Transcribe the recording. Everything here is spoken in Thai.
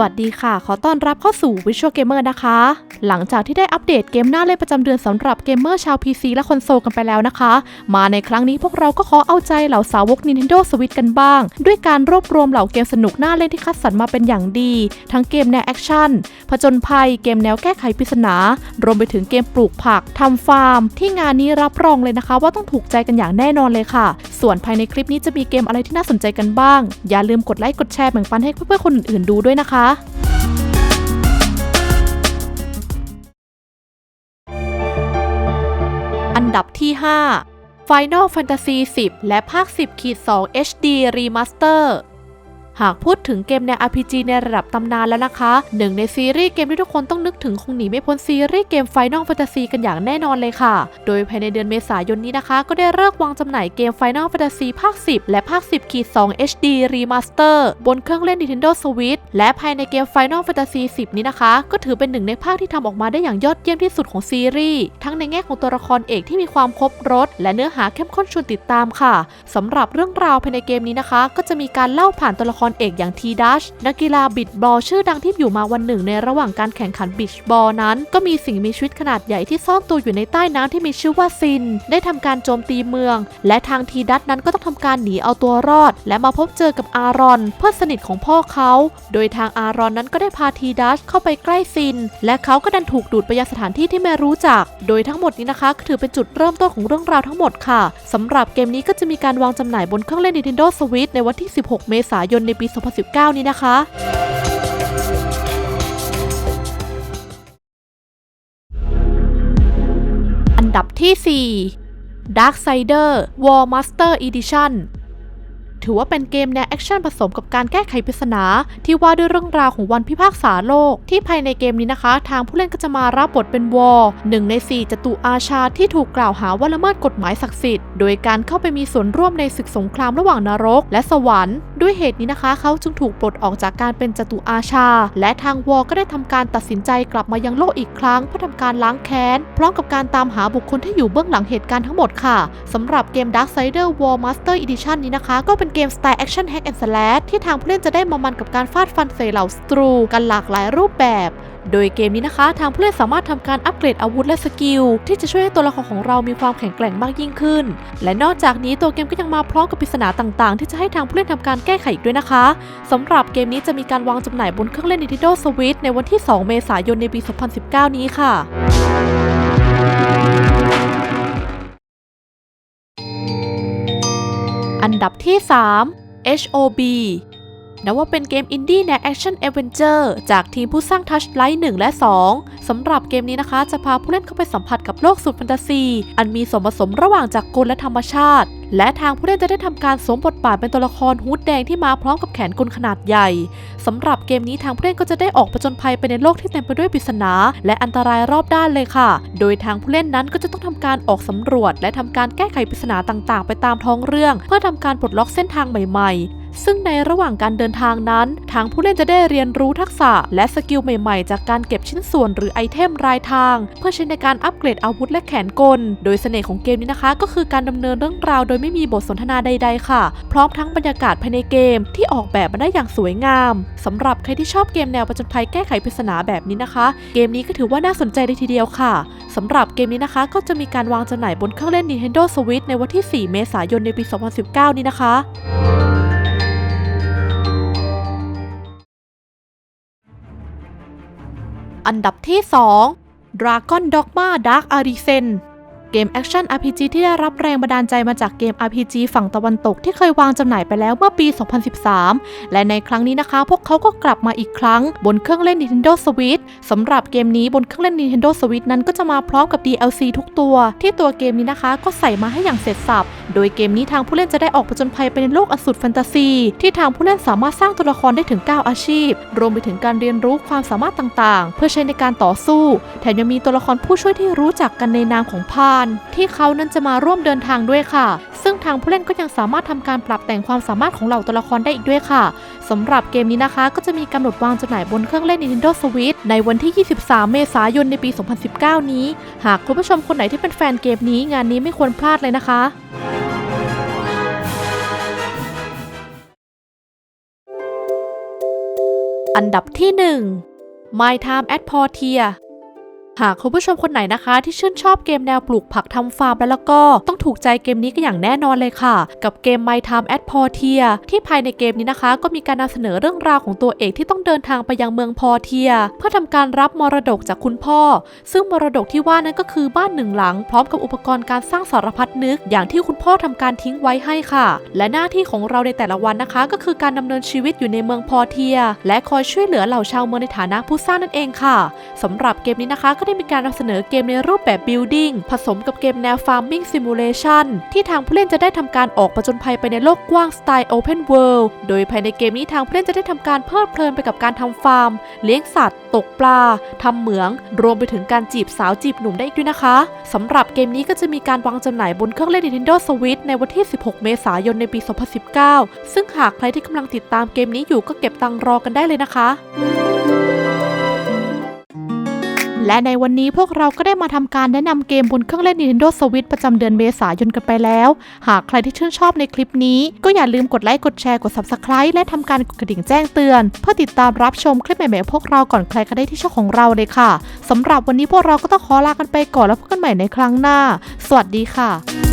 วัสดีค่ะ ขอต้อนรับเข้าสู่ Visual Gamer นะคะ หลังจากที่ได้อัปเดตเกมหน้าเล่นประจำเดือนสำหรับเกมเมอร์ชาว PC และคอนโซลกันไปแล้วนะคะ มาในครั้งนี้พวกเราก็ขอเอาใจเหล่าสาวก Nintendo Switch กันบ้าง ด้วยการรวบรวมเหล่าเกมสนุกน่าเล่นที่คัดสรรมาเป็นอย่างดี ทั้งเกมแนวแอคชั่น ผจญภัย เกมแนวแก้ไขปริศนา รวมไปถึงเกมปลูกผักทำฟาร์ม ที่งานนี้รับรองเลยนะคะ ว่าต้องถูกใจกันอย่างแน่นอนเลยค่ะ ส่วนภายในคลิปนี้จะมีเกมอะไรที่น่าสนใจกันบ้าง อย่าลืมกดไลค์กดแชร์แบ่งปันให้เพื่อนๆคนอื่นๆดูด้วยนะคะอันดับที่ 5 Final Fantasy 10 และภาค 10ขีด2 HD Remaster หากพูดถึงเกมแนว RPG ในระดับตำนานแล้วนะคะ หนึ่งในซีรีส์เกมที่ทุกคนต้องนึกถึงคงหนีไม่พ้นซีรีส์เกม Final Fantasy กันอย่างแน่นอนเลยค่ะ โดยภายในเดือนเมษายนนี้นะคะ ก็ได้เลิกวางจำหน่ายเกม Final Fantasy ภาค 10 และภาค 10ขีด2 HD Remaster บนเครื่องเล่น Nintendo Switch และภายในเกม Final Fantasy 10 นี้นะคะ ก็ถือเป็นหนึ่งในภาคที่ทำออกมาได้อย่างยอดเยี่ยมที่สุดของซีรีส์ทั้งในแง่ของตัวละครเอกที่มีความครบรสและเนื้อหาเข้มข้นชวนติดตามค่ะสำหรับเรื่องราวภายในเกมนี้นะคะ ก็จะมีการเล่าผ่านตัวละครเอกอย่างทีดัชนักกีฬาบิดบอลชื่อดังที่อยู่มาวันหนึ่งในระหว่างการแข่งขันบิชบอลนั้น ก็มีสิ่งมีชีวิตขนาดใหญ่ที่ซ่อนตัวอยู่ในใต้น้ำที่มีชื่อว่าซิน ได้ทำการโจมตีเมือง และทางทีดัชนั้นก็ต้องทำการหนีเอาตัวรอด และมาพบเจอกับอารอน เพื่อนสนิทของพ่อเขา โดยทางอารอนนั้นก็ได้พาทีดัชเข้าไปใกล้ซิน และเขาก็ดันถูกดูดไปยังสถานที่ที่ไม่รู้จัก โดยทั้งหมดนี้นะคะถือเป็นจุดเริ่มต้นของเรื่องราวทั้งหมดค่ะสำหรับเกมนี้ก็จะมีการวางจำหน่ายบนเครื่องเล่น Nintendo Switch ในวันที่ 16 เมษายนในปี 2019 นี้นะคะอันดับที่ 4 Darksider War Master Edition ถือว่าเป็นเกมแนวแอคชั่นผสมกับการแก้ไขปริศนาที่ว่าด้วยเรื่องราวของวันพิพากษาโลก ที่ภายในเกมนี้นะคะ ทางผู้เล่นก็จะมารับบทเป็นวอร์หนึ่งใน 4จตุอาชาที่ถูกกล่าวหาว่าละเมิดกฎหมายศักดิ์สิทธิ์ โดยการเข้าไปมีส่วนร่วมในศึกสงครามระหว่างนรก และสวรรค์ ด้วยเหตุนี้นะคะ เขาจึงถูกปลดออกจากการเป็นจตุอาชา และทางวอก็ได้ทำการตัดสินใจกลับมายังโลกอีกครั้งเพื่อทำการล้างแค้น พร้อมกับการตามหาบุคคลที่อยู่เบื้องหลังเหตุการณ์ทั้งหมดค่ะสำหรับเกม Darksider War Master Edition นี้นะคะ ก็เป็นเกมสไตล์แอคชั่น Hack and Slash ที่ทางผู้เล่นจะได้มามันกับการฟาดฟันใส่เหล่าสตรูกันหลากหลายรูปแบบ โดยเกมนี้นะคะ ทางผู้เล่นสามารถทำการอัปเกรดอาวุธและสกิล ที่จะช่วยให้ตัวละครของเรามีความแข็งแกร่งมากยิ่งขึ้น และนอกจากนี้ตัวเกมก็ยังมาพร้อมกับปริศนาต่างๆ ที่จะให้ทางผู้เล่นทำการแก้ไขอีกด้วยนะคะสำหรับเกมนี้จะมีการวางจำหน่ายบนเครื่องเล่น Nintendo Switch ในวันที่ 2 เมษายนในปี 2019 นี้ค่ะอันดับที่ 3 HOB นับว่าเป็นเกมอินดี้แนวแอคชั่นเอเวนเจอร์จากทีมผู้สร้าง Touchlight 1 และ 2 สำหรับเกมนี้นะคะ จะพาผู้เล่นเข้าไปสัมผัสกับโลกสุดแฟนตาซี อันมีส่วนผสมระหว่างจักรกลและธรรมชาติ และทางผู้เล่นจะได้ทำการสวมบทบาทเป็นตัวละครฮูดแดงที่มาพร้อมกับแขนกลขนาดใหญ่สำหรับเกมนี้ทางผู้เล่นก็จะได้ออกผจญภัยไปในโลกที่เต็มไปด้วยปริศนา และอันตรายรอบด้านเลยค่ะ โดยทางผู้เล่นนั้นก็จะต้องทำการออกสำรวจ และทำการแก้ไขปริศนาต่างๆ ไปตามท้องเรื่อง เพื่อทำการปลดล็อกเส้นทางใหม่ๆ ซึ่งในระหว่างการเดินทางนั้น ทางผู้เล่นจะได้เรียนรู้ทักษะและสกิลใหม่ๆ จากการเก็บชิ้นส่วนหรือไอเทมรายทาง เพื่อใช้ในการอัปเกรดอาวุธและแขนกล โดยเสน่ห์ของเกมนี้นะคะ ก็คือการดำเนินเรื่องราวโดยไม่มีบทสนทนาใด ๆ ค่ะ พร้อมทั้งบรรยากาศภายในเกมที่ออกแบบมาได้อย่างสวยงามสำหรับใครที่ชอบเกมแนวประจนภัยแก้ไขปริศนาแบบนี้นะคะ เกมนี้ก็ถือว่าน่าสนใจเลยทีเดียวค่ะสำหรับเกมนี้นะคะ ก็จะมีการวางจำหน่ายบนเครื่องเล่น Nintendo Switch ในวันที่ 4 เมษายนในปี 2019 นี้นะคะ อันดับที่ 2 Dragon Dogma Dark Arisen เกมแอคชั่น RPG ที่ได้รับแรงบันดาลใจมาจากเกม RPG ฝั่งตะวันตกที่เคยวางจำหน่ายไปแล้วเมื่อปี 2013 และในครั้งนี้นะคะ พวกเขาก็กลับมาอีกครั้ง บนเครื่องเล่น Nintendo Switch สำหรับเกมนี้บนเครื่องเล่น Nintendo Switch นั้นก็จะมาพร้อมกับ DLC ทุกตัว ที่ตัวเกมนี้นะคะก็ใส่มาให้อย่างเสร็จสับ โดยเกมนี้ทางผู้เล่นจะได้ออกผจญภัยไปในโลกอสูรแฟนตาซี ที่ทางผู้เล่นสามารถสร้างตัวละครได้ถึง 9 อาชีพ รวมไปถึงการเรียนรู้ความสามารถต่างๆ เพื่อใช้ในการต่อสู้ แถมยังมีตัวละครผู้ช่วยที่รู้จักกันในนามของพานที่เขานั้นจะมาร่วมเดินทางด้วยค่ะ ซึ่งทางผู้เล่นก็ยังสามารถทำการปรับแต่งความสามารถของเหล่าตัวละครได้อีกด้วยค่ะสำหรับเกมนี้นะคะ ก็จะมีกำหนดวางจำหน่ายบนเครื่องเล่น Nintendo Switch ในวันที่ 23 เมษายนในปี 2019 นี้ หากคุณผู้ชมคนไหนที่เป็นแฟนเกมนี้ งานนี้ไม่ควรพลาดเลยนะคะอันดับที่ 1 My Time at Portia หากคุณผู้ชมคนไหนนะคะ ที่ชื่นชอบเกมแนวปลูกผักทำฟาร์มแล้วแล้วก็ต้องถูกใจเกมนี้กันอย่างแน่นอนเลยค่ะ กับเกม My Time at Portia ที่ภายในเกมนี้นะคะ ก็มีการนำเสนอเรื่องราวของตัวเอกที่ต้องเดินทางไปยังเมืองพอเทีย เพื่อทำการรับมรดกจากคุณพ่อ ซึ่งมรดกที่ว่านั้นก็คือบ้านหนึ่งหลัง พร้อมกับอุปกรณ์การสร้างสารพัดนึก อย่างที่คุณพ่อทำการทิ้งไว้ให้ค่ะ และหน้าที่ของเราในแต่ละวันนะคะ ก็คือการดำเนินชีวิตอยู่ในเมืองพอเทีย และคอยช่วยเหลือเหล่าชาวเมืองในฐานะผู้สร้างนั่นเองค่ะสำหรับเกมนี้นะคะก็ได้มีการนำเสนอเกมในรูปแบบ building ผสมกับเกมแนว farming simulation ที่ทางผู้เล่นจะได้ทำการออกประจนภัยไปในโลกกว้างสไตล์ open world โดยภายในเกมนี้ทางผู้เล่นจะได้ทำการเพลิดเพลินไปกับการทำฟาร์ม เลี้ยงสัตว์ ตกปลาทำเหมือง รวมไปถึงการจีบสาวจีบหนุ่มได้อีกด้วยนะคะสำหรับเกมนี้ก็จะมีการวางจำหน่ายบนเครื่องเล่น Nintendo Switch ในวันที่ 16 เมษายนในปี 2019 ซึ่งหากใครที่กำลังติดตามเกมนี้อยู่ก็เก็บตังรอกันได้เลยนะคะ และในวันนี้พวกเราก็ได้มาทำการแนะนำเกมบนเครื่องเล่น Nintendo Switch ประจำเดือนเมษายนกันไปแล้ว หากใครที่ชื่นชอบในคลิปนี้ ก็อย่าลืมกดไลค์ กดแชร์ กด Subscribe และทำการกดกระดิ่งแจ้งเตือน เพื่อติดตามรับชมคลิปใหม่ๆพวกเราก่อนใครก็ได้ที่ช่องของเราเลยค่ะสำหรับวันนี้พวกเราก็ต้องขอลากันไปก่อนแล้วพบกันใหม่ในครั้งหน้า สวัสดีค่ะ